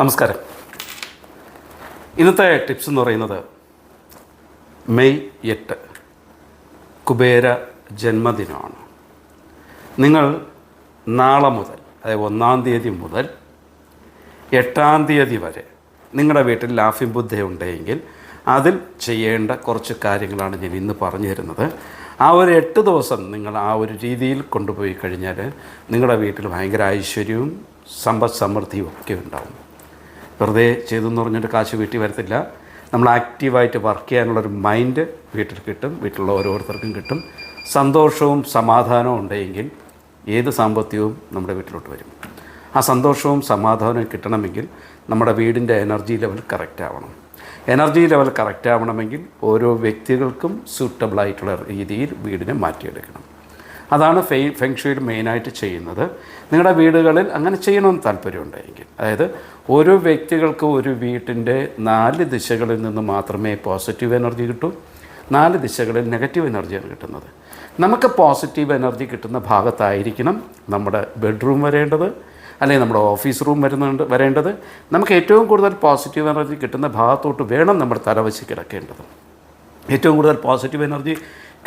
നമസ്കാരം. ഇന്നത്തെ ടിപ്സ് എന്ന് പറയുന്നത് മെയ് എട്ട് കുബേര ജന്മദിനമാണ്. നിങ്ങൾ നാളെ മുതൽ അതായത് ഒന്നാം തീയതി മുതൽ എട്ടാം തീയതി വരെ നിങ്ങളുടെ വീട്ടിൽ ലാഫിംഗ് ബുദ്ധ ഉണ്ടെങ്കിൽ അതിൽ ചെയ്യേണ്ട കുറച്ച് കാര്യങ്ങളാണ് ഞാൻ ഇന്ന് പറഞ്ഞു തരുന്നത്. ആ ഒരു എട്ട് ദിവസം നിങ്ങൾ ആ ഒരു രീതിയിൽ കൊണ്ടുപോയി കഴിഞ്ഞാൽ നിങ്ങളുടെ വീട്ടിൽ ഭയങ്കര ഐശ്വര്യവും സമ്പദ് സമൃദ്ധിയും ഒക്കെ ഉണ്ടാവും. വെറുതെ ചെയ്തെന്ന് പറഞ്ഞിട്ട് കാശ് വീട്ടിൽ വരത്തില്ല. നമ്മൾ ആക്റ്റീവായിട്ട് വർക്ക് ചെയ്യാനുള്ളൊരു മൈൻഡ് വീട്ടിൽ കിട്ടും വീട്ടിലുള്ള ഓരോരുത്തർക്കും കിട്ടും. സന്തോഷവും സമാധാനവും ഉണ്ടെങ്കിൽ ഏത് സാമ്പത്തികവും നമ്മുടെ വീട്ടിലോട്ട് വരും. ആ സന്തോഷവും സമാധാനവും കിട്ടണമെങ്കിൽ നമ്മുടെ വീടിന്റെ എനർജി ലെവൽ കറക്റ്റ് ആവണം. എനർജി ലെവൽ കറക്റ്റ് ആവണമെങ്കിൽ ഓരോ വ്യക്തികൾക്കും സ്യൂട്ടബിളായിട്ടുള്ള രീതിയിൽ വീടിനെ മാറ്റിയെടുക്കണം. അതാണ് ഫെയ് ഫെങ്ഷുയിൽ മെയിനായിട്ട് ചെയ്യുന്നത്. നിങ്ങളുടെ വീടുകളിൽ അങ്ങനെ ചെയ്യണമെന്ന് താല്പര്യമുണ്ടെങ്കിൽ. അതായത് ഓരോ വ്യക്തികൾക്കും ഒരു വീട്ടിന്റെ നാല് ദിശകളിൽ നിന്ന് മാത്രമേ പോസിറ്റീവ് എനർജി കിട്ടൂ. നാല് ദിശകളിൽ നെഗറ്റീവ് എനർജിയാണ് കിട്ടുന്നത്. നമുക്ക് പോസിറ്റീവ് എനർജി കിട്ടുന്ന ഭാഗത്തായിരിക്കണം നമ്മുടെ ബെഡ്റൂം വരേണ്ടത് അല്ലെങ്കിൽ നമ്മുടെ ഓഫീസ് റൂം വരുന്നുണ്ട് വരേണ്ടത്. നമുക്ക് ഏറ്റവും കൂടുതൽ പോസിറ്റീവ് എനർജി കിട്ടുന്ന ഭാഗത്തോട്ട് വേണം നമ്മുടെ തലവശി കിടക്കേണ്ടത്. ഏറ്റവും കൂടുതൽ പോസിറ്റീവ് എനർജി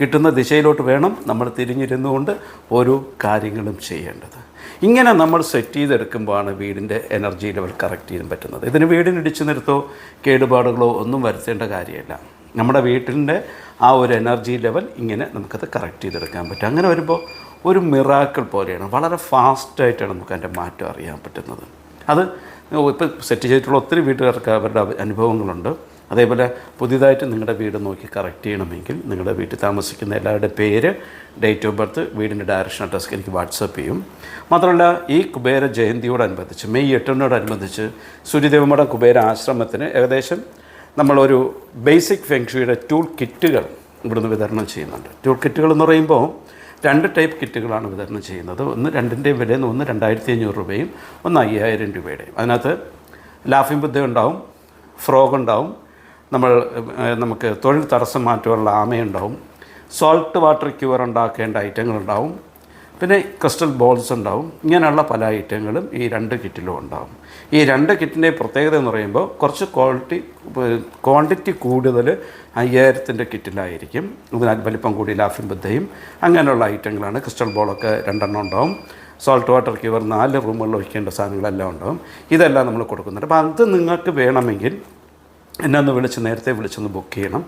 കിട്ടുന്ന ദിശയിലോട്ട് വേണം നമ്മൾ തിരിഞ്ഞിരുന്നുകൊണ്ട് ഓരോ കാര്യങ്ങളും ചെയ്യേണ്ടത്. ഇങ്ങനെ നമ്മൾ സെറ്റ് ചെയ്തെടുക്കുമ്പോഴാണ് വീടിന്റെ എനർജി ലെവൽ കറക്റ്റ് ചെയ്യാൻ പറ്റുന്നത്. ഇതിന് വീടിന് ഇടിച്ചു നിർത്തോ കേടുപാടുകളോ ഒന്നും വരുത്തേണ്ട കാര്യമില്ല. നമ്മുടെ വീട്ടിന്റെ ആ ഒരു എനർജി ലെവൽ ഇങ്ങനെ നമുക്കത് കറക്റ്റ് ചെയ്തെടുക്കാൻ പറ്റും. അങ്ങനെ വരുമ്പോൾ ഒരു മിറാക്കിൾ പോലെയാണ്. വളരെ ഫാസ്റ്റായിട്ടാണ് നമുക്ക് അതിന്റെ മാറ്റം അറിയാൻ പറ്റുന്നത്. അത് ഇപ്പോൾ സെറ്റ് ചെയ്തിട്ടുള്ള ഒത്തിരി വീട്ടുകാർക്ക് അവരുടെ അനുഭവങ്ങളുണ്ട്. അതേപോലെ പുതിയതായിട്ട് നിങ്ങളുടെ വീട് നോക്കി കറക്റ്റ് ചെയ്യണമെങ്കിൽ നിങ്ങളുടെ വീട്ടിൽ താമസിക്കുന്ന എല്ലാവരുടെ പേര് ഡേറ്റ് ഓഫ് ബർത്ത് വീടിന്റെ ഡയറക്ഷൻ അഡ്രസ് എനിക്ക് വാട്സപ്പ് ചെയ്യും. മാത്രമല്ല ഈ കുബേര ജയന്തിയോടനുബന്ധിച്ച് മെയ് എട്ടിനോടനുബന്ധിച്ച് സൂര്യദേവമഠം കുബേര ആശ്രമത്തിന് ഏകദേശം നമ്മളൊരു ബേസിക് ഫെങ്ഷുയുടെ ടൂൾ കിറ്റുകൾ ഇവിടുന്ന് വിതരണം ചെയ്യുന്നുണ്ട്. ടൂൾ കിറ്റുകൾ എന്ന് പറയുമ്പോൾ രണ്ട് ടൈപ്പ് കിറ്റുകളാണ് വിതരണം ചെയ്യുന്നത്. ഒന്ന് രണ്ടിന്റെയും വില ഒന്ന് രണ്ടായിരത്തി അഞ്ഞൂറ് രൂപയും ഒന്ന് അയ്യായിരം രൂപയുടെയും. അതിനകത്ത് ലാഫിംഗ് ബുദ്ധ ഉണ്ടാവും ഫ്രോഗ് ഉണ്ടാവും നമ്മൾ നമുക്ക് തൊഴിൽ തടസ്സം മാറ്റുവാനുള്ള ആമയുണ്ടാവും. സോൾട്ട് വാട്ടർ ക്യൂർ ഉണ്ടാക്കേണ്ട ഐറ്റങ്ങളുണ്ടാവും. പിന്നെ ക്രിസ്റ്റൽ ബോൾസ് ഉണ്ടാവും. ഇങ്ങനെയുള്ള പല ഐറ്റങ്ങളും ഈ രണ്ട് കിറ്റിലും ഉണ്ടാവും. ഈ രണ്ട് കിറ്റിന്റെ പ്രത്യേകത എന്ന് പറയുമ്പോൾ കുറച്ച് ക്വാളിറ്റി ക്വാണ്ടിറ്റി കൂടുതൽ അയ്യായിരത്തിന്റെ കിറ്റിലായിരിക്കും. ഇതിനാൽ വലിപ്പം കൂടി ലാഫിൻ ബുദ്ധയും. അങ്ങനെയുള്ള ഐറ്റങ്ങളാണ് ക്രിസ്റ്റൽ ബോളൊക്കെ രണ്ടെണ്ണം ഉണ്ടാവും. സോൾട്ട് വാട്ടർ ക്യൂർ നാല് റൂമുകളിൽ ഒഴിക്കേണ്ട സാധനങ്ങളെല്ലാം ഉണ്ടാവും. ഇതെല്ലാം നമ്മൾ കൊടുക്കുന്നുണ്ട്. അപ്പോൾ അത് നിങ്ങൾക്ക് വേണമെങ്കിൽ എന്നെ ഒന്ന് വിളിച്ച് നേരത്തെ വിളിച്ചൊന്ന് ബുക്ക് ചെയ്യണം.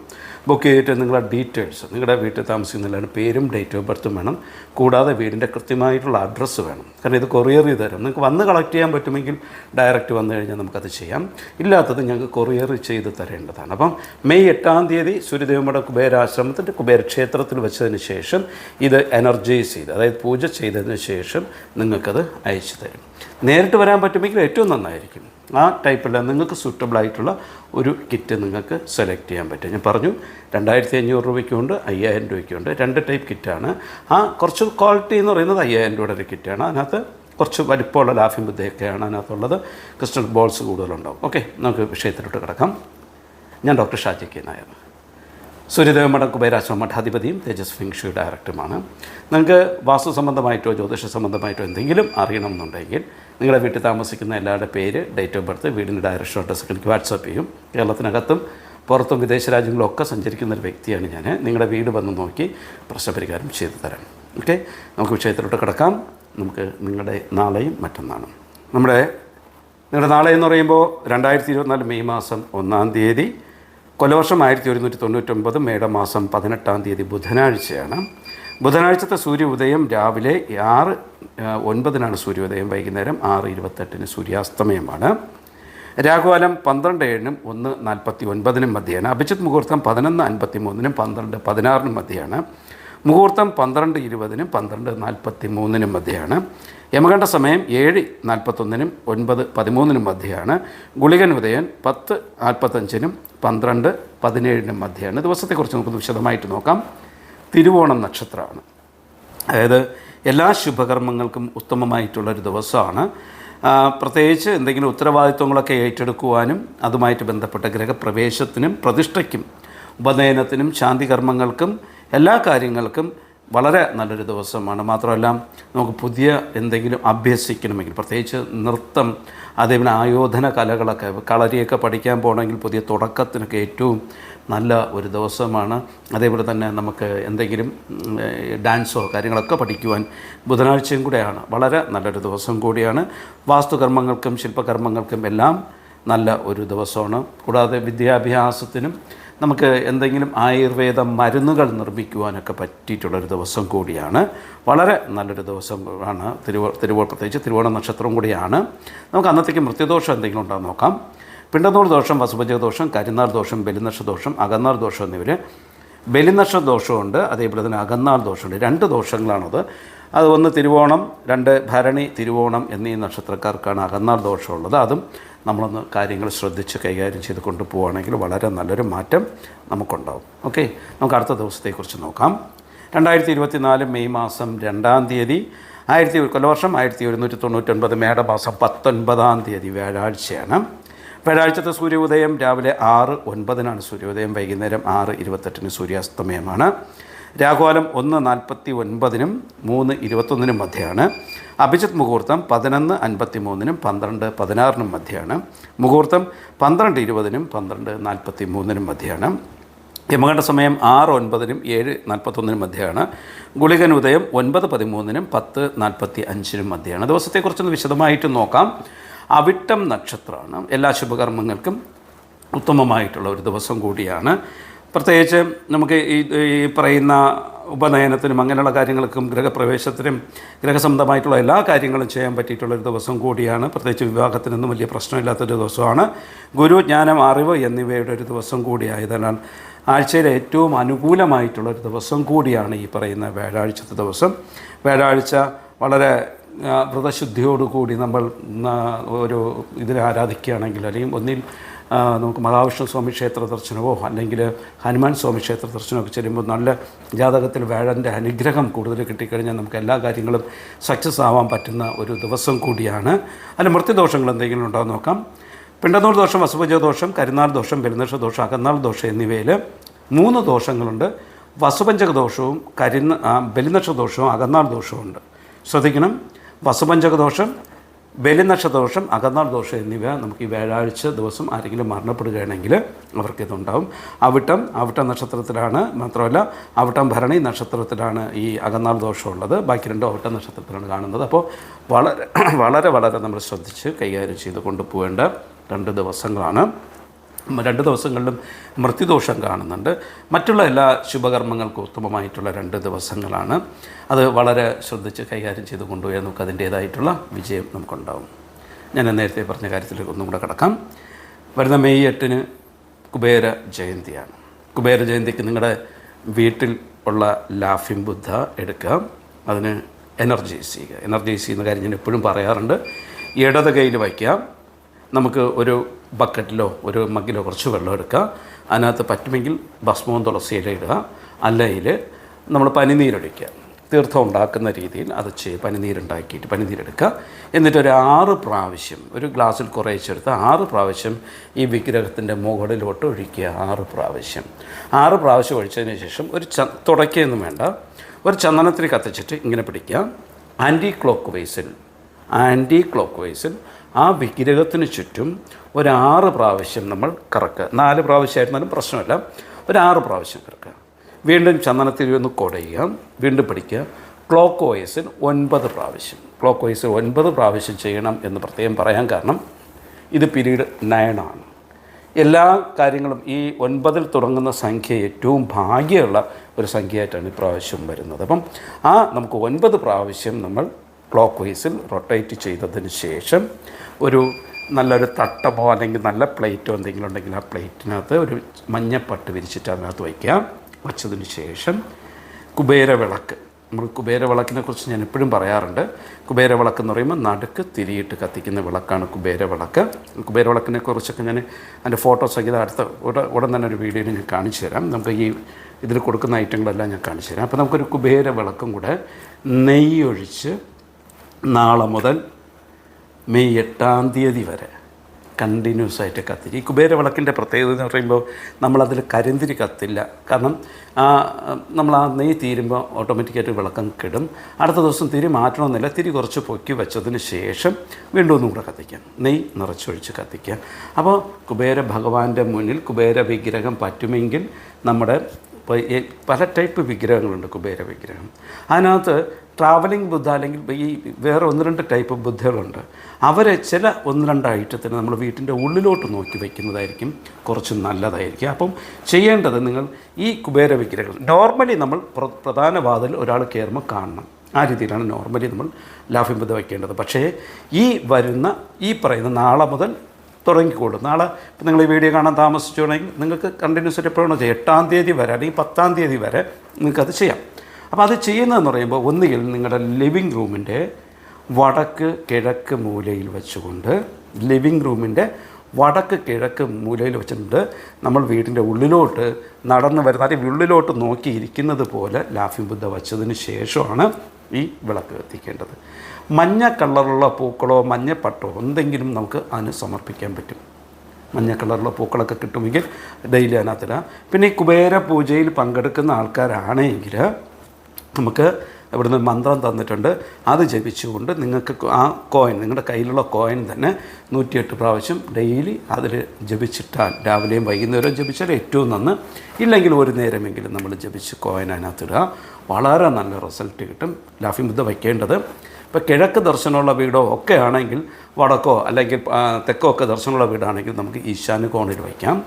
ബുക്ക് ചെയ്തിട്ട് നിങ്ങളുടെ ഡീറ്റെയിൽസ് നിങ്ങളുടെ വീട്ടിൽ താമസിക്കുന്നതിലാണ് പേരും ഡേറ്റ് ഓഫ് ബർത്തും വേണം. കൂടാതെ വീടിന്റെ കൃത്യമായിട്ടുള്ള അഡ്രസ്സ് വേണം. കാരണം ഇത് കൊറിയർ ചെയ്ത് തരും. നിങ്ങൾക്ക് വന്ന് കളക്ട് ചെയ്യാൻ പറ്റുമെങ്കിൽ ഡയറക്റ്റ് വന്നു കഴിഞ്ഞാൽ നമുക്കത് ചെയ്യാം. ഇല്ലാത്തത് ഞങ്ങൾക്ക് കൊറിയർ ചെയ്ത് തരേണ്ടതാണ്. അപ്പം മെയ് എട്ടാം തീയതി സൂര്യദേവമ്മയുടെ കുബേരാശ്രമത്തിന്റെ കുബേരക്ഷേത്രത്തിൽ വെച്ചതിന് ശേഷം ഇത് എനർജൈസ് ചെയ്ത് അതായത് പൂജ ചെയ്തതിന് ശേഷം നിങ്ങൾക്കത് അയച്ചു തരും. നേരിട്ട് വരാൻ പറ്റുമെങ്കിൽ ഏറ്റവും നന്നായിരിക്കും. ആ ടൈപ്പുള്ള നിങ്ങൾക്ക് സൂട്ടബിൾ ആയിട്ടുള്ള ഒരു കിറ്റ് നിങ്ങൾക്ക് സെലക്ട് ചെയ്യാൻ പറ്റും. ഞാൻ പറഞ്ഞു രണ്ടായിരത്തി അഞ്ഞൂറ് രൂപയ്ക്കുണ്ട് അയ്യായിരം രൂപയ്ക്കുണ്ട്. രണ്ട് ടൈപ്പ് കിറ്റാണ് ആ കുറച്ച് ക്വാളിറ്റി എന്ന് പറയുന്നത് അയ്യായിരം രൂപയുടെ ഒരു കിറ്റാണ് അതിനകത്ത് കുറച്ച് വലിപ്പമുള്ള ലാഫിംഗ് ബുദ്ധയൊക്കെയാണ് അതിനകത്തുള്ളത്. ക്രിസ്റ്റൽ ബോൾസ് കൂടുതലുണ്ടാവും. ഓക്കെ നമുക്ക് വിഷയത്തിലോട്ട് കിടക്കാം. ഞാൻ ഡോക്ടർ ഷാജി കെ നായർ. സൂര്യദേവ മഠം കുബേരാശ്രമ മഠാധിപതിയും തേജസ് ഫിങ്ഷു ഡയറക്ടറുമാണ് നിങ്ങൾക്ക് വാസ്തു സംബന്ധമായിട്ടോ ജ്യോതിഷ സംബന്ധമായിട്ടോ എന്തെങ്കിലും അറിയണമെന്നുണ്ടെങ്കിൽ നിങ്ങളുടെ വീട്ടിൽ താമസിക്കുന്ന എല്ലാവരുടെ പേര് ഡേറ്റ് ഓഫ് ബർത്ത് വീടിന്റെ ഡയറക്ഷൻ അഡ്രസ്സൊക്കെ എനിക്ക് വാട്സപ്പ് ചെയ്യും. കേരളത്തിനകത്തും പുറത്തും വിദേശ രാജ്യങ്ങളിലൊക്കെ സഞ്ചരിക്കുന്ന ഒരു വ്യക്തിയാണ് ഞാൻ. നിങ്ങളുടെ വീട് വന്ന് നോക്കി പ്രശ്നപരിഹാരം ചെയ്തു തരാം. ഓക്കെ നമുക്ക് വിഷയത്തിലോട്ട് കിടക്കാം. നമുക്ക് നിങ്ങളുടെ നാളെയും മറ്റന്നാളും. നമ്മുടെ നിങ്ങളുടെ നാളെ എന്ന് പറയുമ്പോൾ രണ്ടായിരത്തി ഇരുപത്തിനാല് മെയ് മാസം ഒന്നാം തീയതി. കൊലവർഷം ആയിരത്തി ഒരുന്നൂറ്റി തൊണ്ണൂറ്റൊമ്പത് മേടമാസം പതിനെട്ടാം തീയതി ബുധനാഴ്ചയാണ്. ബുധനാഴ്ചത്തെ സൂര്യ ഉദയം രാവിലെ ആറ് ഒൻപതിനാണ് സൂര്യോദയം വൈകുന്നേരം ആറ് ഇരുപത്തെട്ടിന് സൂര്യാസ്തമയമാണ്. രാഘുകാലം പന്ത്രണ്ട് ഏഴിനും ഒന്ന് നാൽപ്പത്തി ഒൻപതിനും മധ്യയാണ്. അഭിജിത്ത് മുഹൂർത്തം പതിനൊന്ന് അൻപത്തി മൂന്നിനും പന്ത്രണ്ട് പതിനാറിനും മധ്യയാണ്. മുഹൂർത്തം പന്ത്രണ്ട് ഇരുപതിനും പന്ത്രണ്ട് നാൽപ്പത്തി മൂന്നിനും മധ്യയാണ്. യമകണ്ഠ സമയം ഏഴ് നാൽപ്പത്തൊന്നിനും ഒൻപത് പതിമൂന്നിനും മധ്യയാണ്. ഗുളികൻ ഉദയൻ പത്ത് നാൽപ്പത്തഞ്ചിനും പന്ത്രണ്ട് പതിനേഴിനും മധ്യയാണ്. ദിവസത്തെക്കുറിച്ച് നമുക്ക് വിശദമായിട്ട് നോക്കാം. തിരുവോണം നക്ഷത്രമാണ്. അതായത് എല്ലാ ശുഭകർമ്മങ്ങൾക്കും ഉത്തമമായിട്ടുള്ളൊരു ദിവസമാണ്. പ്രത്യേകിച്ച് എന്തെങ്കിലും ഉത്തരവാദിത്വങ്ങളൊക്കെ ഏറ്റെടുക്കുവാനും അതുമായിട്ട് ബന്ധപ്പെട്ട ഗ്രഹപ്രവേശത്തിനും പ്രതിഷ്ഠയ്ക്കും ഉപനയനത്തിനും ശാന്തികർമ്മങ്ങൾക്കും എല്ലാ കാര്യങ്ങൾക്കും വളരെ നല്ലൊരു ദിവസമാണ്. മാത്രമല്ല നമുക്ക് പുതിയ എന്തെങ്കിലും അഭ്യസിക്കണമെങ്കിൽ പ്രത്യേകിച്ച് നൃത്തം അതേപോലെ ആയോധന കലകളൊക്കെ കളരിയൊക്കെ പഠിക്കാൻ പോകണമെങ്കിൽ പുതിയ തുടക്കത്തിനൊക്കെ ഏറ്റവും നല്ല ഒരു ദിവസമാണ്. അതേപോലെ തന്നെ നമുക്ക് എന്തെങ്കിലും ഡാൻസോ കാര്യങ്ങളൊക്കെ പഠിക്കുവാൻ ബുധനാഴ്ചയും കൂടെയാണ്. വളരെ നല്ലൊരു ദിവസം കൂടിയാണ്. വാസ്തുകർമ്മങ്ങൾക്കും ശില്പകർമ്മങ്ങൾക്കും എല്ലാം നല്ല ഒരു ദിവസമാണ്. കൂടാതെ വിദ്യാഭ്യാസത്തിനും നമുക്ക് എന്തെങ്കിലും ആയുർവേദ മരുന്നുകൾ നിർമ്മിക്കുവാനൊക്കെ പറ്റിയിട്ടുള്ളൊരു ദിവസം കൂടിയാണ്. വളരെ നല്ലൊരു ദിവസം ആണ്. തിരുവോ തിരുവോ പ്രത്യേകിച്ച് തിരുവോണ നക്ഷത്രം കൂടിയാണ്. നമുക്ക് അന്നത്തേക്ക് മൃത്യുദോഷം എന്തെങ്കിലും ഉണ്ടോ നോക്കാം. പിണ്ടന്നൂർ ദോഷം വസുപഞ്ചക ദോഷം കരിനാൾ ദോഷം ബലിനക്ഷ ദോഷം അകന്നാൾ ദോഷം എന്നിവർ ബലിനക്ഷ ദോഷമുണ്ട്. അതേപോലെ തന്നെ അകന്നാൾ ദോഷമുണ്ട്. രണ്ട് ദോഷങ്ങളാണത് അത് ഒന്ന് തിരുവോണം രണ്ട് ഭരണി തിരുവോണം എന്നീ നക്ഷത്രക്കാർക്കാണ് അകന്നാൾ ദോഷമുള്ളത്. അതും നമ്മളൊന്ന് കാര്യങ്ങൾ ശ്രദ്ധിച്ച് കൈകാര്യം ചെയ്ത് കൊണ്ടുപോവുകയാണെങ്കിൽ വളരെ നല്ലൊരു മാറ്റം നമുക്കുണ്ടാവും. ഓക്കെ നമുക്ക് അടുത്ത ദിവസത്തെക്കുറിച്ച് നോക്കാം. രണ്ടായിരത്തി ഇരുപത്തി നാല് മെയ് മാസം രണ്ടാം തീയതി ആയിരത്തി കൊല്ലവർഷം ആയിരത്തി ഒരുന്നൂറ്റി തൊണ്ണൂറ്റൊൻപത് മേടമാസം പത്തൊൻപതാം തീയതി വ്യാഴാഴ്ചയാണ്. വ്യാഴാഴ്ചത്തെ സൂര്യോദയം രാവിലെ ആറ് ഒൻപതിനാണ് സൂര്യോദയം വൈകുന്നേരം ആറ് ഇരുപത്തെട്ടിന് സൂര്യാസ്തമയമാണ്. രാഘുകാലം ഒന്ന് നാൽപ്പത്തി ഒൻപതിനും മൂന്ന് ഇരുപത്തൊന്നിനും മധ്യയാണ് അഭിജിത് മുഹൂർത്തം പതിനൊന്ന് അൻപത്തി മൂന്നിനും പന്ത്രണ്ട് പതിനാറിനും മധ്യയാണ് മുഹൂർത്തം പന്ത്രണ്ട് ഇരുപതിനും പന്ത്രണ്ട് നാൽപ്പത്തി മൂന്നിനും മധ്യയാണ് യമകണ്ഠ സമയം ആറ് ഒൻപതിനും ഏഴ് നാൽപ്പത്തൊന്നിനും മധ്യയാണ് ഗുളികൻ ഉദയം ഒൻപത് പതിമൂന്നിനും പത്ത് നാൽപ്പത്തി അഞ്ചിനും മധ്യയാണ് ദിവസത്തെക്കുറിച്ചൊന്ന് വിശദമായിട്ട് നോക്കാം. അവിട്ടം നക്ഷത്രമാണ് എല്ലാ ശുഭകർമ്മങ്ങൾക്കും ഉത്തമമായിട്ടുള്ള ഒരു ദിവസം കൂടിയാണ്. പ്രത്യേകിച്ച് നമുക്ക് ഈ ഈ പറയുന്ന ഉപനയനത്തിനും അങ്ങനെയുള്ള കാര്യങ്ങൾക്കും ഗ്രഹപ്രവേശത്തിനും ഗ്രഹസംബന്ധമായിട്ടുള്ള എല്ലാ കാര്യങ്ങളും ചെയ്യാൻ പറ്റിയിട്ടുള്ള ഒരു ദിവസം കൂടിയാണ്. പ്രത്യേകിച്ച് വിവാഹത്തിനൊന്നും വലിയ പ്രശ്നമില്ലാത്തൊരു ദിവസമാണ്. ഗുരു ജ്ഞാനം അറിവ് എന്നിവയുടെ ഒരു ദിവസം കൂടിയായതിനാൽ ആഴ്ചയിലെ ഏറ്റവും അനുകൂലമായിട്ടുള്ള ഒരു ദിവസം കൂടിയാണ് ഈ പറയുന്ന വ്യാഴാഴ്ചത്തെ ദിവസം. വ്യാഴാഴ്ച വളരെ വ്രതശുദ്ധിയോടുകൂടി നമ്മൾ ഒരു ഇതിനെ ആരാധിക്കുകയാണെങ്കിൽ അല്ലെങ്കിൽ ഒന്നിൽ നമുക്ക് മഹാവിഷ്ണു സ്വാമി ക്ഷേത്ര ദർശനമോ അല്ലെങ്കിൽ ഹനുമാൻ സ്വാമി ക്ഷേത്ര ദർശനമൊക്കെ ചെല്ലുമ്പോൾ നല്ല ജാതകത്തിൽ വേഴന്റെ അനുഗ്രഹം കൂടുതൽ കിട്ടിക്കഴിഞ്ഞാൽ നമുക്ക് എല്ലാ കാര്യങ്ങളും സക്സസ് ആവാൻ പറ്റുന്ന ഒരു ദിവസം കൂടിയാണ്. അല്ല മൃത്യുദോഷങ്ങൾ എന്തെങ്കിലും ഉണ്ടോ എന്ന് നോക്കാം. പിണ്ടന്നൂർ ദോഷം വസുഭജ ദോഷം കരുനാൾ ദോഷം പെരുന്നക്ഷ ദോഷം അകന്നാൾ ദോഷം എന്നിവയിൽ മൂന്ന് ദോഷങ്ങളുണ്ട്. വസുപഞ്ചക ദോഷവും കരിന്ന ബലിനക്ഷ ദോഷവും അകന്നാൾ ദോഷവും ഉണ്ട്. ശ്രദ്ധിക്കണം. വസുപഞ്ചക ദോഷം ബലിനക്ഷ ദോഷം അകന്നാൾ ദോഷം എന്നിവ നമുക്ക് ഈ വ്യാഴാഴ്ച ദിവസം ആരെങ്കിലും മരണപ്പെടുകയാണെങ്കിൽ അവർക്കിതുണ്ടാവും. അവിട്ടം അവിട്ടം നക്ഷത്രത്തിലാണ് മാത്രമല്ല അവിട്ടം ഭരണി നക്ഷത്രത്തിലാണ് ഈ അകന്നാൾ ദോഷമുള്ളത്. ബാക്കി രണ്ടും അവിട്ടം നക്ഷത്രത്തിലാണ് കാണുന്നത്. അപ്പോൾ വളരെ വളരെ വളരെ നമ്മൾ ശ്രദ്ധിച്ച് കൈകാര്യം ചെയ്ത് കൊണ്ടുപോകേണ്ട രണ്ട് ദിവസങ്ങളാണ്. രണ്ട് ദിവസങ്ങളിലും മൃത്യുദോഷം കാണുന്നുണ്ട്. മറ്റുള്ള എല്ലാ ശുഭകർമ്മങ്ങൾക്കും ഉത്തമമായിട്ടുള്ള രണ്ട് ദിവസങ്ങളാണ്. അത് വളരെ ശ്രദ്ധിച്ച് കൈകാര്യം ചെയ്ത് കൊണ്ടുപോയാൽ നമുക്ക് അതിന്റേതായിട്ടുള്ള വിജയം നമുക്കുണ്ടാവും. ഞാൻ നേരത്തെ പറഞ്ഞ കാര്യത്തിലേക്ക് ഒന്നും കൂടെ കിടക്കാം. വരുന്ന മെയ് എട്ടിന് കുബേര ജയന്തിയാണ്. കുബേര ജയന്തിക്ക് നിങ്ങളുടെ വീട്ടിൽ ഉള്ള ലാഫിംഗ് ബുദ്ധ എടുക്കുക. അതിന് എനർജൈസ് ചെയ്യുക എനർജൈസ് ചെയ്യുന്ന കാര്യം ഞാൻ എപ്പോഴും പറയാറുണ്ട്. ഇടത് കയ്യിൽ വയ്ക്കാം നമുക്ക് ഒരു ബക്കറ്റിലോ ഒരു മഗ്ഗിലോ കുറച്ച് വെള്ളം എടുക്കുക. അതിനകത്ത് പറ്റുമെങ്കിൽ ഭസ്മവും തുളസിയില ഇടുക. അല്ലെങ്കിൽ നമ്മൾ പനിനീരൊഴിക്കുക. തീർത്ഥം ഉണ്ടാക്കുന്ന രീതിയിൽ അത് ചെയ്ത് പനിനീരുണ്ടാക്കിയിട്ട് പനിനീരെടുക്കുക. എന്നിട്ട് ഒരു ആറ് പ്രാവശ്യം ഒരു ഗ്ലാസ്സിൽ കുറേച്ചെടുത്ത് ആറ് പ്രാവശ്യം ഈ വിഗ്രഹത്തിന്റെ മുകളിലോട്ട് ഒഴിക്കുക. ആറ് പ്രാവശ്യം. ആറ് പ്രാവശ്യം ഒഴിച്ചതിന് ശേഷം ഒരു ച തുടയ്ക്കുകയൊന്നും വേണ്ട. ഒരു ചന്ദനത്തിൽ കത്തിച്ചിട്ട് ഇങ്ങനെ പിടിക്കുക. ആന്റി ക്ലോക്ക് വൈസിൽ ആന്റി ക്ലോക്ക് വൈസിൽ ആ വിഗ്രഹത്തിന് ചുറ്റും ഒരു പ്രാവശ്യം നമ്മൾ കറക്കുക. നാല് പ്രാവശ്യമായിരുന്നാലും പ്രശ്നമില്ല. ഒരു പ്രാവശ്യം കറക്കുക. വീണ്ടും ചന്ദനത്തിൽ ഒന്ന് കുടയുക. വീണ്ടും പിടിക്കുക. ക്ലോക്ക് വൈസിൽ ഒൻപത് പ്രാവശ്യം. ക്ലോക്ക് വൈസിൽ ഒൻപത് പ്രാവശ്യം ചെയ്യണം എന്ന് പ്രത്യേകം പറയാൻ കാരണം ഇത് പീരീഡ് നയണാണ് എല്ലാ കാര്യങ്ങളും ഈ ഒൻപതിൽ തുടങ്ങുന്ന സംഖ്യ ഏറ്റവും ഭാഗ്യമുള്ള ഒരു സംഖ്യയായിട്ടാണ് പ്രാവശ്യം വരുന്നത്. അപ്പം ആ നമുക്ക് ഒൻപത് പ്രാവശ്യം നമ്മൾ ക്ലോക്ക് വൈസിൽ റൊട്ടേറ്റ് ചെയ്തതിന് ശേഷം ഒരു നല്ലൊരു തട്ടമോ അല്ലെങ്കിൽ നല്ല പ്ലേറ്റോ എന്തെങ്കിലും ഉണ്ടെങ്കിൽ ആ പ്ലേറ്റിനകത്ത് ഒരു മഞ്ഞപ്പട്ട് വിരിച്ചിട്ട് അതിനകത്ത് വയ്ക്കാം വച്ചതിന് ശേഷം കുബേര വിളക്ക് നമ്മൾ കുബേര വിളക്കിനെ കുറിച്ച് ഞാൻ എപ്പോഴും പറയാറുണ്ട്. കുബേര വിളക്ക് എന്ന് പറയുമ്പോൾ നടുക്ക് തിരിയിട്ട് കത്തിക്കുന്ന വിളക്കാണ് കുബേര വിളക്ക് വിളക്കിനെ കുറിച്ചൊക്കെ ഞാൻ അതിന്റെ ഫോട്ടോ സഹിതം അടുത്ത ഉടൻ ഉടൻ തന്നെ ഒരു വീഡിയോയിൽ ഞാൻ കാണിച്ചു തരാം. നമുക്ക് ഈ ഇതിൽ കൊടുക്കുന്ന ഐറ്റങ്ങളെല്ലാം ഞാൻ കാണിച്ചു തരാം. അപ്പോൾ നമുക്കൊരു കുബേര വിളക്കും കൂടെ നെയ്യൊഴിച്ച് നാളെ മുതൽ മെയ് എട്ടാം തീയതി വരെ കണ്ടിന്യൂസ് ആയിട്ട് കത്തിരി ഈ കുബേരവിളക്കിന്റെ പ്രത്യേകത എന്ന് പറയുമ്പോൾ നമ്മളതിൽ കരിന്തിരി കത്തില്ല. കാരണം ആ നമ്മൾ ആ നെയ്യ് തീരുമ്പോൾ ഓട്ടോമാറ്റിക്കായിട്ട് വിളക്കം കിടും. അടുത്ത ദിവസം തിരി മാറ്റണമെന്നില്ല. തിരി കുറച്ച് പൊക്കി വെച്ചതിന് ശേഷം വീണ്ടും ഒന്നും കൂടെ കത്തിക്കാം. നെയ്യ് നിറച്ചൊഴിച്ച് കത്തിക്കാം. അപ്പോൾ കുബേര ഭഗവാന്റെ മുന്നിൽ കുബേര വിഗ്രഹം പറ്റുമെങ്കിൽ നമ്മുടെ പല ടൈപ്പ് വിഗ്രഹങ്ങളുണ്ട് കുബേര വിഗ്രഹം. അതിനകത്ത് ട്രാവലിംഗ് ബുദ്ധ അല്ലെങ്കിൽ ഈ വേറെ ഒന്ന് രണ്ട് ടൈപ്പ് ബുദ്ധകളുണ്ട് അവരെ ചില ഒന്ന് രണ്ട് ഐറ്റത്തിന് നമ്മൾ വീട്ടിന്റെ ഉള്ളിലോട്ട് നോക്കി വയ്ക്കുന്നതായിരിക്കും കുറച്ച് നല്ലതായിരിക്കും. അപ്പം ചെയ്യേണ്ടത് നിങ്ങൾ ഈ കുബേര വിഗ്രഹങ്ങൾ നോർമലി നമ്മൾ പ്ര- പ്രധാന വാതിൽ ഒരാൾ കയറുമ്പോൾ കാണണം. ആ രീതിയിലാണ് നോർമലി നമ്മൾ ലാഫിംഗ് ബുദ്ധ വയ്ക്കേണ്ടത് പക്ഷേ ഈ വരുന്ന ഈ പറയുന്ന നാളെ മുതൽ തുടങ്ങിക്കോളും. നാളെ ഇപ്പം നിങ്ങൾ ഈ വീഡിയോ കാണാൻ താമസിച്ചുകൊണ്ടെങ്കിൽ നിങ്ങൾക്ക് കണ്ടിന്യൂസ് ആയിട്ട് എപ്പോഴാണോ ചെയ്യുക എട്ടാം തീയതി വരെ അല്ലെങ്കിൽ പത്താം തീയതി വരെ നിങ്ങൾക്കത് ചെയ്യാം. അപ്പോൾ അത് ചെയ്യുന്നതെന്ന് പറയുമ്പോൾ ഒന്നുകിൽ നിങ്ങളുടെ ലിവിങ് റൂമിന്റെ വടക്ക് കിഴക്ക് മൂലയിൽ വെച്ചുകൊണ്ട് ലിവിങ് റൂമിന്റെ വടക്ക് കിഴക്ക് മൂലയിൽ വെച്ചിട്ടുണ്ട്. നമ്മൾ വീടിന്റെ ഉള്ളിലോട്ട് നടന്നു വരുന്ന അല്ലെങ്കിൽ ഉള്ളിലോട്ട് നോക്കിയിരിക്കുന്നത് പോലെ ലാഫിംഗ് ബുദ്ധ വച്ചതിന് ശേഷമാണ് ഈ വിളക്ക് കത്തിക്കേണ്ടത്. മഞ്ഞ കളറുള്ള പൂക്കളോ മഞ്ഞപ്പട്ടോ എന്തെങ്കിലും നമുക്ക് അതിന് സമർപ്പിക്കാൻ പറ്റും. മഞ്ഞ കളറുള്ള പൂക്കളൊക്കെ കിട്ടുമെങ്കിൽ ഡെയിലി അതിനകത്തിടാം. പിന്നെ ഈ കുബേര പൂജയിൽ പങ്കെടുക്കുന്ന ആൾക്കാരാണെങ്കിൽ നമുക്ക് ഇവിടുന്ന് മന്ത്രം തന്നിട്ടുണ്ട്. അത് ജപിച്ചുകൊണ്ട് നിങ്ങൾക്ക് ആ കോയിൻ നിങ്ങളുടെ കയ്യിലുള്ള കോയിൻ തന്നെ നൂറ്റിയെട്ട് പ്രാവശ്യം ഡെയിലി അതിൽ ജപിച്ചിട്ടാൽ രാവിലെയും വൈകുന്നേരവും ജപിച്ചാൽ ഏറ്റവും നന്ന്. ഇല്ലെങ്കിൽ ഒരു നേരമെങ്കിലും നമ്മൾ ജപിച്ച് കോയിൻ അതിനകത്തിടുക വളരെ നല്ല റിസൾട്ട് കിട്ടും. ലാഫി ബുദ്ധ വയ്ക്കേണ്ടത്. ഇപ്പോൾ കിഴക്ക് ദർശനമുള്ള വീടോ ഒക്കെ ആണെങ്കിൽ വടക്കോ അല്ലെങ്കിൽ തെക്കോ ഒക്കെ ദർശനമുള്ള വീടാണെങ്കിൽ നമുക്ക് ഈശാന കോണിൽ വയ്ക്കാം.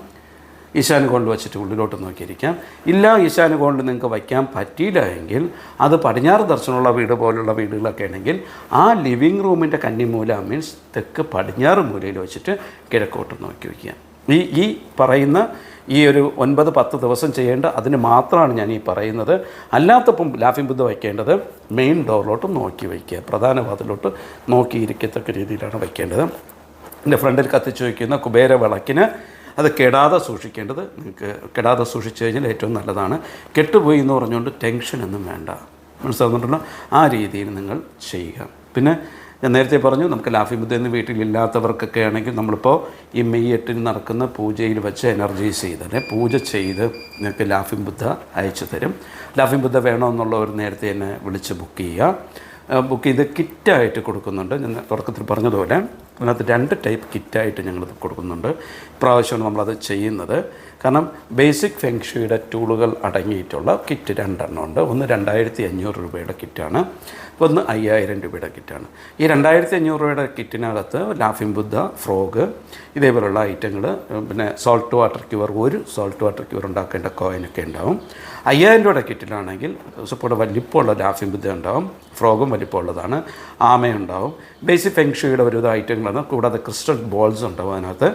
ഈശാന കോണിൽ വെച്ചിട്ട് ഉള്ളിലോട്ട് നോക്കിയിരിക്കാം. ഇല്ല ഈശാന കോണിൽ നിങ്ങൾക്ക് വയ്ക്കാൻ പറ്റിയില്ല എങ്കിൽ അത് പടിഞ്ഞാറ് ദർശനമുള്ള വീട് പോലുള്ള വീടുകളൊക്കെ ആണെങ്കിൽ ആ ലിവിങ് റൂമിന്റെ കന്നിമൂല മീൻസ് തെക്ക് പടിഞ്ഞാറ് മൂലയിൽ വെച്ചിട്ട് കിഴക്കോട്ട് നോക്കി വയ്ക്കുക. ഈ ഈ പറയുന്ന ഈ ഒരു ഒൻപത് പത്ത് ദിവസം ചെയ്യേണ്ട അതിന് മാത്രമാണ് ഞാൻ ഈ പറയുന്നത്. അല്ലാത്തപ്പം ലാഫിംഗ് ബുദ്ധ വയ്ക്കേണ്ടത് മെയിൻ ഡോറിലോട്ട് നോക്കി വയ്ക്കുക. പ്രധാന വാതിലോട്ട് നോക്കിയിരിക്കത്തക്ക രീതിയിലാണ് വയ്ക്കേണ്ടത്. എന്റെ ഫ്രണ്ടിൽ കത്തിച്ച് വയ്ക്കുന്ന കുബേര വിളക്കിന് അത് കെടാതെ സൂക്ഷിക്കേണ്ടത് നിങ്ങൾക്ക് കെടാതെ സൂക്ഷിച്ചു കഴിഞ്ഞാൽ ഏറ്റവും നല്ലതാണ്. കെട്ടുപോയി എന്ന് പറഞ്ഞുകൊണ്ട് ടെൻഷനൊന്നും വേണ്ട. മനസ്സിലാകുന്നുണ്ടല്ലോ ആ രീതിയിൽ നിങ്ങൾ ചെയ്യുക. പിന്നെ ഞാൻ നേരത്തെ പറഞ്ഞു നമുക്ക് ലാഫി ബുദ്ധ എന്ന് വീട്ടിലില്ലാത്തവർക്കൊക്കെ ആണെങ്കിൽ നമ്മളിപ്പോൾ ഈ മെയ് എട്ടിന് നടക്കുന്ന പൂജയിൽ വെച്ച് എനർജൈസ് അല്ലെ? പൂജ ചെയ്ത് നിങ്ങൾക്ക് ലാഫിം ബുദ്ധ അയച്ചു തരും. ലാഫിം ബുദ്ധ വേണമെന്നുള്ളവർ നേരത്തെ തന്നെ വിളിച്ച് ബുക്ക് ചെയ്യുക. ബുക്ക് ചെയ്ത് കിറ്റായിട്ട് കൊടുക്കുന്നുണ്ട്. ഞാൻ തുടക്കത്തിൽ പറഞ്ഞതുപോലെ അതിനകത്ത് രണ്ട് ടൈപ്പ് കിറ്റായിട്ട് ഞങ്ങൾ കൊടുക്കുന്നുണ്ട്. ഇപ്രാവശ്യമാണ് നമ്മളത് ചെയ്യുന്നത്. കാരണം ബേസിക് ഫെങ്ഷുയുടെ ടൂളുകൾ അടങ്ങിയിട്ടുള്ള കിറ്റ് രണ്ടെണ്ണം ഉണ്ട്. ഒന്ന് രണ്ടായിരത്തി അഞ്ഞൂറ് രൂപയുടെ കിറ്റാണ് ഒന്ന് അയ്യായിരം രൂപയുടെ കിറ്റാണ് ഈ രണ്ടായിരത്തി അഞ്ഞൂറ് രൂപയുടെ കിറ്റിനകത്ത് ലാഫിംഗ് ബുദ്ധ ഫ്രോഗ് ഇതേപോലുള്ള ഐറ്റങ്ങൾ പിന്നെ സോൾട്ട് വാട്ടർ ക്യൂർ ഒരു സോൾട്ട് വാട്ടർ ക്യൂർ ഉണ്ടാക്കേണ്ട കോയിനൊക്കെ ഉണ്ടാവും. അയ്യായിരം രൂപയുടെ കിറ്റിലാണെങ്കിൽ സപ്പോർട്ട് വലിപ്പമുള്ള ലാഫിംഗ് ബുദ്ധ ഉണ്ടാവും ഫ്രോഗും വലിപ്പമുള്ളതാണ് ആമയുണ്ടാവും ബേസിക് ഫെങ്ഷുയുടെ ഒരുവിധ ഐറ്റങ്ങളാണ് കൂടാതെ ക്രിസ്റ്റൽ ബോൾസ് ഉണ്ടാവും അതിനകത്ത്.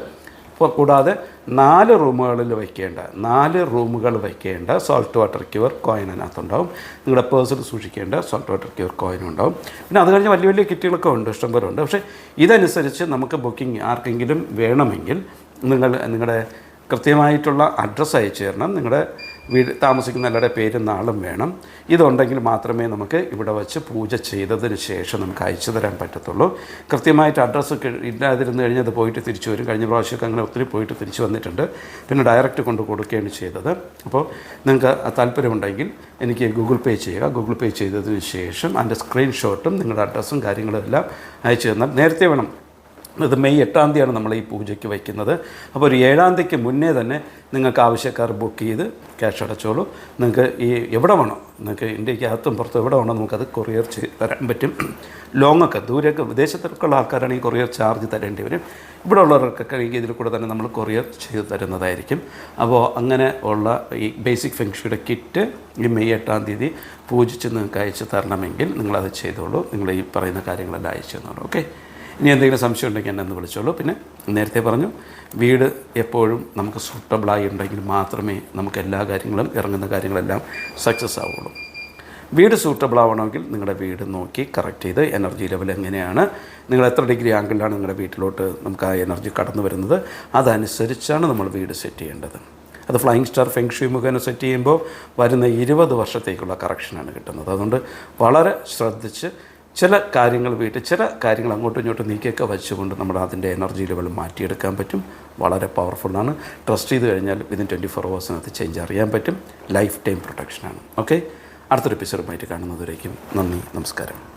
അപ്പോൾ കൂടാതെ നാല് റൂമുകളിൽ വയ്ക്കേണ്ട നാല് റൂമുകൾ വയ്ക്കേണ്ട സോൾട്ട് വാട്ടർ ക്യൂർ കോയിൻ അതിനകത്തുണ്ടാവും. നിങ്ങളുടെ പേഴ്സിൽ സൂക്ഷിക്കേണ്ട സോൾട്ട് വാട്ടർ ക്യൂർ കോയിൻ ഉണ്ടാവും. പിന്നെ അത് കഴിഞ്ഞ് വലിയ വലിയ കിറ്റുകളൊക്കെ ഉണ്ട് ഇഷ്ടംപോലെ ഉണ്ട് പക്ഷേ ഇതനുസരിച്ച് നമുക്ക് ബുക്കിംഗ് ആർക്കെങ്കിലും വേണമെങ്കിൽ നിങ്ങൾ നിങ്ങളുടെ കൃത്യമായിട്ടുള്ള അഡ്രസ്സ് അയച്ചു തരണം. നിങ്ങളുടെ വീട് താമസിക്കുന്ന എല്ലാവരുടെ പേരും നാളും വേണം. ഇതുണ്ടെങ്കിൽ മാത്രമേ നമുക്ക് ഇവിടെ വച്ച് പൂജ ചെയ്തതിന് ശേഷം നമുക്ക് അയച്ചു തരാൻ പറ്റത്തുള്ളൂ. കൃത്യമായിട്ട് അഡ്രസ്സ് ഇല്ലാതിരുന്ന് കഴിഞ്ഞത് പോയിട്ട് തിരിച്ചു വരും. കഴിഞ്ഞ പ്രാവശ്യമൊക്കെ അങ്ങനെ ഒത്തിരി പോയിട്ട് തിരിച്ചു വന്നിട്ടുണ്ട്. പിന്നെ ഡയറക്റ്റ് കൊണ്ട് കൊടുക്കുകയാണ് ചെയ്തത്. അപ്പോൾ നിങ്ങൾക്ക് താല്പര്യമുണ്ടെങ്കിൽ എനിക്ക് ഗൂഗിൾ പേ ചെയ്യുക. ഗൂഗിൾ പേ ചെയ്തതിന് ശേഷം അതിന്റെ സ്ക്രീൻഷോട്ടും നിങ്ങളുടെ അഡ്രസ്സും കാര്യങ്ങളും എല്ലാം അയച്ചു തന്നാൽ നേരത്തെ വേണം ഇത് മെയ് എട്ടാം തീയതിയാണ് നമ്മൾ ഈ പൂജയ്ക്ക് വയ്ക്കുന്നത്. അപ്പോൾ ഒരു ഏഴാം തീയതിക്ക് മുന്നേ തന്നെ നിങ്ങൾക്ക് ആവശ്യക്കാർ ബുക്ക് ചെയ്ത് ക്യാഷ് അടച്ചോളൂ. നിങ്ങൾക്ക് ഈ എവിടെ വേണോ നിങ്ങൾക്ക് ഇന്ത്യയ്ക്ക് അകത്തും പുറത്തും എവിടെ വേണോ നമുക്കത് കൊറിയർ ചെയ്ത് തരാൻ പറ്റും. ലോങ്ങൊക്കെ ദൂരെയൊക്കെ വിദേശത്തൊക്കെയുള്ള ഈ കൊറിയർ ചാർജ് തരേണ്ടി വരും. ഇവിടെ ഉള്ളവർക്കൊക്കെ ഈ ഇതിൽ കൂടെ തന്നെ നമ്മൾ കൊറിയർ ചെയ്ത് തരുന്നതായിരിക്കും. അപ്പോൾ അങ്ങനെ ഉള്ള ഈ ബേസിക് ഫെങ്ഷയുടെ കിറ്റ് ഈ മെയ് എട്ടാം തീയതി പൂജിച്ച് നിങ്ങൾക്ക് അയച്ച് തരണമെങ്കിൽ നിങ്ങളത് ചെയ്തോളൂ. നിങ്ങൾ ഈ പറയുന്ന കാര്യങ്ങളെല്ലാം അയച്ചു തന്നോളൂ. ഓക്കെ? ഇനി എന്തെങ്കിലും സംശയം ഉണ്ടെങ്കിൽ എന്നെ ഒന്ന് വിളിച്ചോളൂ. പിന്നെ നേരത്തെ പറഞ്ഞു വീട് എപ്പോഴും നമുക്ക് സൂട്ടബിളായി ഉണ്ടെങ്കിൽ മാത്രമേ നമുക്ക് എല്ലാ കാര്യങ്ങളും ഇറങ്ങുന്ന കാര്യങ്ങളെല്ലാം സക്സസ് ആവുള്ളൂ. വീട് സൂട്ടബിൾ ആവണമെങ്കിൽ നിങ്ങളുടെ വീട് നോക്കി കറക്റ്റ് ചെയ്ത് എനർജി ലെവൽ എങ്ങനെയാണ് നിങ്ങൾ എത്ര ഡിഗ്രി ആംഗിളിലാണ് നിങ്ങളുടെ വീട്ടിലോട്ട് നമുക്ക് ആ എനർജി കടന്നു വരുന്നത് അതനുസരിച്ചാണ് നമ്മൾ വീട് സെറ്റ് ചെയ്യേണ്ടത്. അത് ഫ്ലൈയിങ് സ്റ്റാർ ഫെങ്ഷി മുഖേന സെറ്റ് ചെയ്യുമ്പോൾ വരുന്ന ഇരുപത് വർഷത്തേക്കുള്ള കറക്ഷനാണ് കിട്ടുന്നത്. അതുകൊണ്ട് വളരെ ശ്രദ്ധിച്ച് ചില കാര്യങ്ങൾ വീട്ടിൽ ചില കാര്യങ്ങൾ അങ്ങോട്ടും ഇങ്ങോട്ടും നീക്കിയൊക്കെ വെച്ചുകൊണ്ട് നമ്മുടെ അതിന്റെ എനർജി ലെവൽ മാറ്റിയെടുക്കാൻ പറ്റും. വളരെ പവർഫുള്ളാണ് ട്രസ്റ്റ് ചെയ്ത് കഴിഞ്ഞാൽ വിതിൻ ട്വന്റി ഫോർ അവേഴ്സിനകത്ത് ചേഞ്ച് അറിയാൻ പറ്റും. ലൈഫ് ടൈം പ്രൊട്ടക്ഷനാണ് ഓക്കെ അടുത്തൊരു എപ്പിസോഡുമായിട്ട് കാണുന്നതുവരേക്കും നന്ദി നമസ്കാരം.